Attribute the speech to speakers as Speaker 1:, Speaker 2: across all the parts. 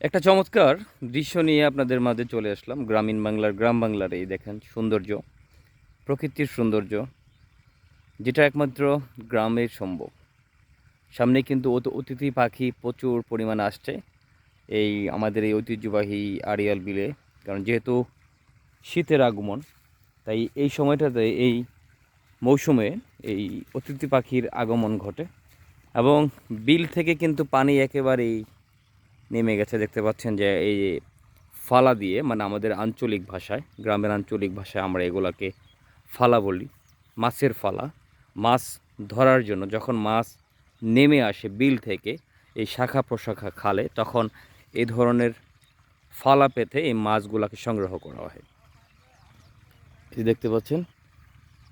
Speaker 1: একটা চমৎকার দৃশ্য নিয়ে আপনাদের মাঝে চলে আসলাম। গ্রামীণ বাংলার গ্রাম বাংলার এই দেখেন সৌন্দর্য, প্রকৃতির সৌন্দর্য, যেটা একমাত্র গ্রামের সম্ভব। সামনে কিন্তু অত- অতিথি পাখি প্রচুর পরিমাণে আসছে এই আমাদের এই ঐতিহ্যবাহী আড়িয়াল বিলে। কারণ যেহেতু শীতের আগমন, তাই এই সময়টাতে এই মৌসুমে এই অতিথি পাখির আগমন ঘটে এবং বিল থেকে কিন্তু পানি একেবারেই নেমে গেছে, দেখতে পাচ্ছেন যে এই ফালা দিয়ে মানে আমাদের আঞ্চলিক ভাষায়, গ্রামের আঞ্চলিক ভাষায় আমরা এগুলাকে ফালা বলি, মাছের ফালা। মাছ ধরার জন্য যখন মাছ নেমে আসে বিল থেকে, এই শাখা প্রশাখা খালে, তখন এই ধরনের ফালা পেতে এই মাছগুলাকে সংগ্রহ করা হয়। এই দেখতে পাচ্ছেন,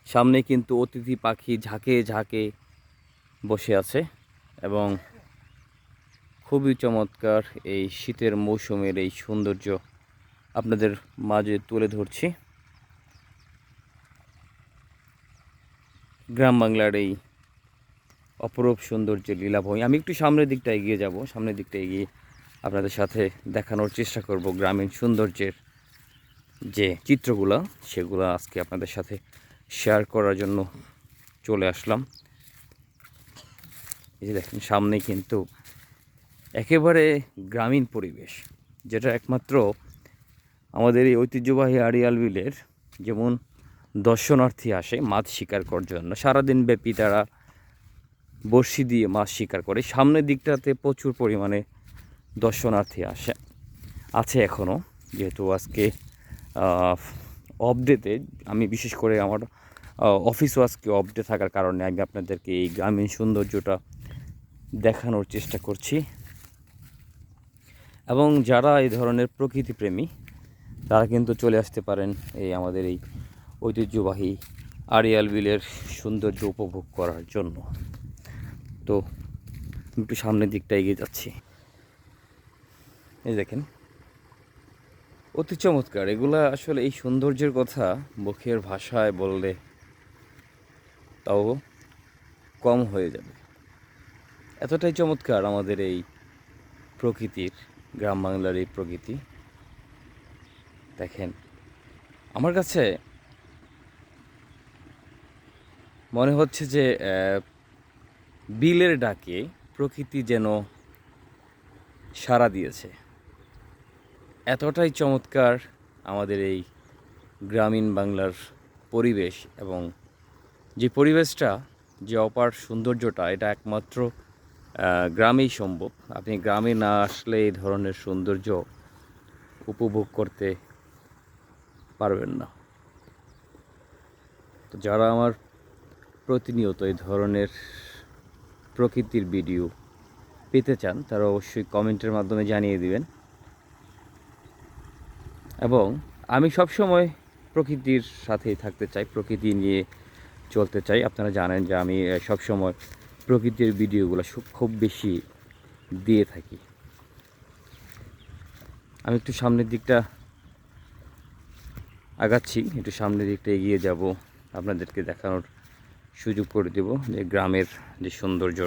Speaker 1: সামনে কিন্তু অতিথি পাখি ঝাঁকে ঝাঁকে বসে আছে এবং খুবই চমৎকার এই শীতের মৌসুমের এই সৌন্দর্য আপনাদের মাঝে তুলে ধরছি। গ্রাম বাংলার এই অপরূপ সৌন্দর্যের লীলাভূমি। আমি একটু সামনের দিকটা এগিয়ে যাব, সামনের দিকটা এগিয়ে আপনাদের সাথে দেখানোর চেষ্টা করব গ্রামীণ সৌন্দর্যের যে চিত্রগুলো, সেগুলো আজকে আপনাদের সাথে শেয়ার করার জন্য চলে আসলাম। এই যে দেখেন, সামনে কিন্তু একেবারে গ্রামীণ পরিবেশ, যেটা একমাত্র আমাদের এই ঐতিহ্যবাহী আড়িয়াল বিলের যেমন দর্শনার্থী আসে মাছ শিকার করার জন্য। সারাদিন ব্যাপী তারা বড়শি দিয়ে মাছ শিকার করে। সামনের দিকটাতে প্রচুর পরিমাণে দর্শনার্থী আসে, আছে এখনও যেহেতু আজকে অফ ডেতে আমি বিশেষ করে আমার অফিসও আজকে অফ ডে থাকার কারণে আমি আপনাদেরকে এই গ্রামীণ সৌন্দর্যটা দেখানোর চেষ্টা করছি। এবং যারা এই ধরনের প্রকৃতিপ্রেমী, তারা কিন্তু চলে আসতে পারেন এই আমাদের এই ঐতিহ্যবাহী আড়িয়াল বিলের সৌন্দর্য উপভোগ করার জন্য। তো একটু সামনের দিকটা এগিয়ে যাচ্ছি। এই দেখেন, অতি চমৎকার। এগুলা আসলে এই সৌন্দর্যের কথা মুখের ভাষায় বললে তাও কম হয়ে যাবে। এতটাই চমৎকার আমাদের এই প্রকৃতির গ্রাম বাংলার এই প্রকৃতি। দেখেন, আমার কাছে মনে হচ্ছে যে বিলের ডাকে প্রকৃতি যেন সাড়া দিয়েছে। এতটাই চমৎকার আমাদের এই গ্রামীণ বাংলার পরিবেশ এবং যে পরিবেশটা, যে অপার সৌন্দর্যটা, এটা একমাত্র গ্রামেই সম্ভব। আপনি গ্রামে না আসলে এই ধরনের সৌন্দর্য উপভোগ করতে পারবেন না। তো যারা আমার প্রতিনিয়ত এই ধরনের প্রকৃতির ভিডিও পেতে চান, তারা অবশ্যই কমেন্টের মাধ্যমে জানিয়ে দিবেন। এবং আমি সবসময় প্রকৃতির সাথেই থাকতে চাই, প্রকৃতি নিয়ে চলতে চাই। আপনারা জানেন যে আমি সবসময় প্রকৃতির ভিডিওগুলো খুব বেশি দিয়ে থাকি। আমি একটু সামনের দিকটা আগাচ্ছি, একটু সামনের দিকটা এগিয়ে যাব। আপনাদেরকে দেখানোর সুযোগ করে দেব যে গ্রামের যে সৌন্দর্য